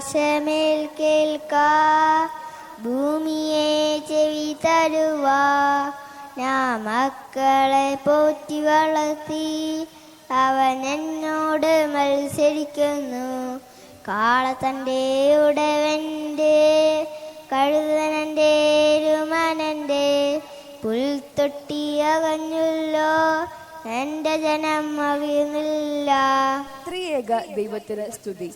ആകാശമേൽ ഭൂമിയെ ചെവി തരുവാ. ഞാൻ മക്കളെ പോറ്റി വളർത്തി. അവൻ എന്നോട് മത്സരിക്കുന്നു. കാളത്തന്റെ ഉടവന്റെ കഴുതനന്റെ രുമനന്റെ പുൽത്തൊട്ടി അകഞ്ഞുല്ലോ. എന്റെ ജനം അറിയുന്നില്ല ത്രിയേക ദൈവത്തിന് സ്തുതി.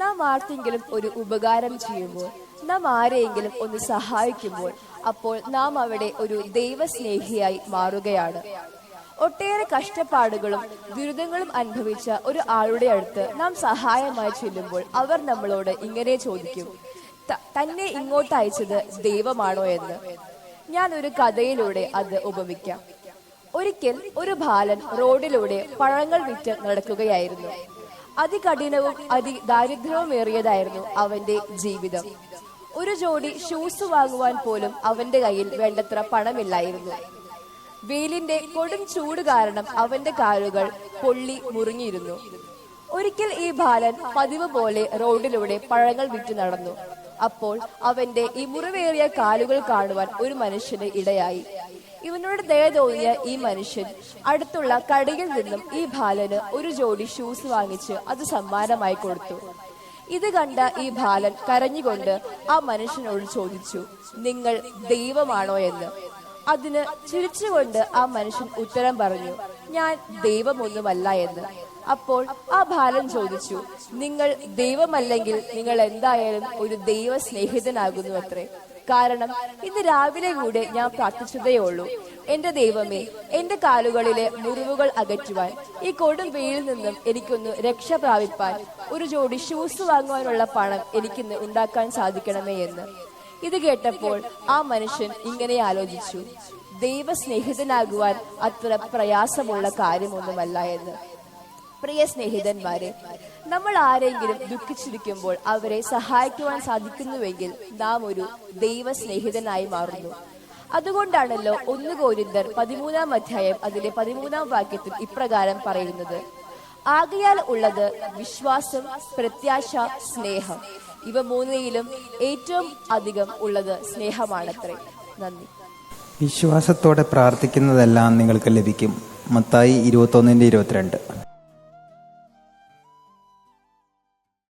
നാം ആർക്കെങ്കിലും ഒരു ഉപകാരം ചെയ്യുമ്പോൾ നാം ആരെയെങ്കിലും ഒന്ന് സഹായിക്കുമ്പോൾ അപ്പോൾ നാം അവിടെ ഒരു ദൈവസ്നേഹിയായി മാറുകയാണ്. ഒട്ടേറെ കഷ്ടപ്പാടുകളും ദുരിതങ്ങളും അനുഭവിച്ച ഒരു ആളുടെ അടുത്ത് നാം സഹായമായി ചെല്ലുമ്പോൾ അവർ നമ്മളോട് ഇങ്ങനെ ചോദിക്കും തന്നെ ഇങ്ങോട്ട് അയച്ചത് ദൈവമാണോ എന്ന്? ഞാൻ ഒരു കഥയിലൂടെ അത് ഉപമിക്കാം. ഒരിക്കൽ ഒരു ബാലൻ റോഡിലൂടെ പഴങ്ങൾ വിറ്റ് നടക്കുകയായിരുന്നു. അതികഠിനവും അതി ദാരിദ്ര്യവുമേറിയതായിരുന്നു അവന്റെ ജീവിതം. ഒരു ജോഡി ഷൂസ് വാങ്ങുവാൻ പോലും അവന്റെ കയ്യിൽ വേണ്ടത്ര പണമില്ലായിരുന്നു. വെയിലിന്റെ കൊടും ചൂട് കാരണം അവന്റെ കാലുകൾ പൊള്ളി മുറിഞ്ഞിരുന്നു. ഒരിക്കൽ ഈ ബാലൻ പതിവ് പോലെ റോഡിലൂടെ പഴങ്ങൾ വിറ്റ് നടന്നു. അപ്പോൾ അവന്റെ ഈ മുറിവേറിയ കാലുകൾ കാണുവാൻ ഒരു മനുഷ്യന് ഇടയായി. ഇവനോട് ദയ തോന്നിയ ഈ മനുഷ്യൻ അടുത്തുള്ള കടയിൽ നിന്നും ഈ ബാലന് ഒരു ജോഡി ഷൂസ് വാങ്ങിച്ച് അത് സമ്മാനമായി കൊടുത്തു. ഇത് കണ്ട ഈ ബാലൻ കരഞ്ഞുകൊണ്ട് ആ മനുഷ്യനോട് ചോദിച്ചു നിങ്ങൾ ദൈവമാണോ എന്ന്? അതിന് ചിരിച്ചുകൊണ്ട് ആ മനുഷ്യൻ ഉത്തരം പറഞ്ഞു ഞാൻ ദൈവമൊന്നുമല്ല എന്ന്. അപ്പോൾ ആ ബാലൻ ചോദിച്ചു നിങ്ങൾ ദൈവമല്ലെങ്കിൽ നിങ്ങൾ എന്തായാലും ഒരു ദൈവ സ്നേഹിതനാകുന്നു അത്രേ കാരണം ഇന്ന് രാവിലെ കൂടെ ഞാൻ പ്രാർത്ഥിച്ചതേ ഉള്ളൂ. എന്റെ ദൈവമേ എന്റെ കാലുകളിലെ മുറിവുകൾ അകറ്റുവാൻ ഈ കൊടും വെയിൽ നിന്നും എനിക്കൊന്ന് രക്ഷ പ്രാപിപ്പാൻ ഒരു ജോഡി ഷൂസ് വാങ്ങുവാനുള്ള പണം എനിക്കിന്ന് ഉണ്ടാക്കാൻ സാധിക്കണമേ എന്ന്. ഇത് കേട്ടപ്പോൾ ആ മനുഷ്യൻ ഇങ്ങനെ ആലോചിച്ചു ദൈവസ്നേഹിതനാകുവാൻ അത്ര പ്രയാസമുള്ള കാര്യമൊന്നുമല്ല എന്ന്. പ്രിയ സ്നേഹിതന്മാരെ നമ്മൾ ആരെങ്കിലും ദുഃഖിച്ചിരിക്കുമ്പോൾ അവരെ സഹായിക്കുവാൻ സാധിക്കുന്നുവെങ്കിൽ നാം ഒരു ദൈവ സ്നേഹിതനായി മാറുന്നു. അതുകൊണ്ടാണല്ലോ ഒന്ന് കോരിന്തർ പതിമൂന്നാം അധ്യായം അതിലെ പതിമൂന്നാം വാക്യത്തിൽ ഇപ്രകാരം പറയുന്നത്. ആകയാൽ ഉള്ളത് വിശ്വാസം പ്രത്യാശ സ്നേഹം. ഇവ മൂന്നിലും ഏറ്റവും അധികം ഉള്ളത് സ്നേഹമാണത്രേ. നന്ദി. വിശ്വാസത്തോടെ പ്രാർത്ഥിക്കുന്നതെല്ലാം നിങ്ങൾക്ക് ലഭിക്കും. മത്തായി ഇരുപത്തൊന്നിന്റെ ഇരുപത്തിരണ്ട്.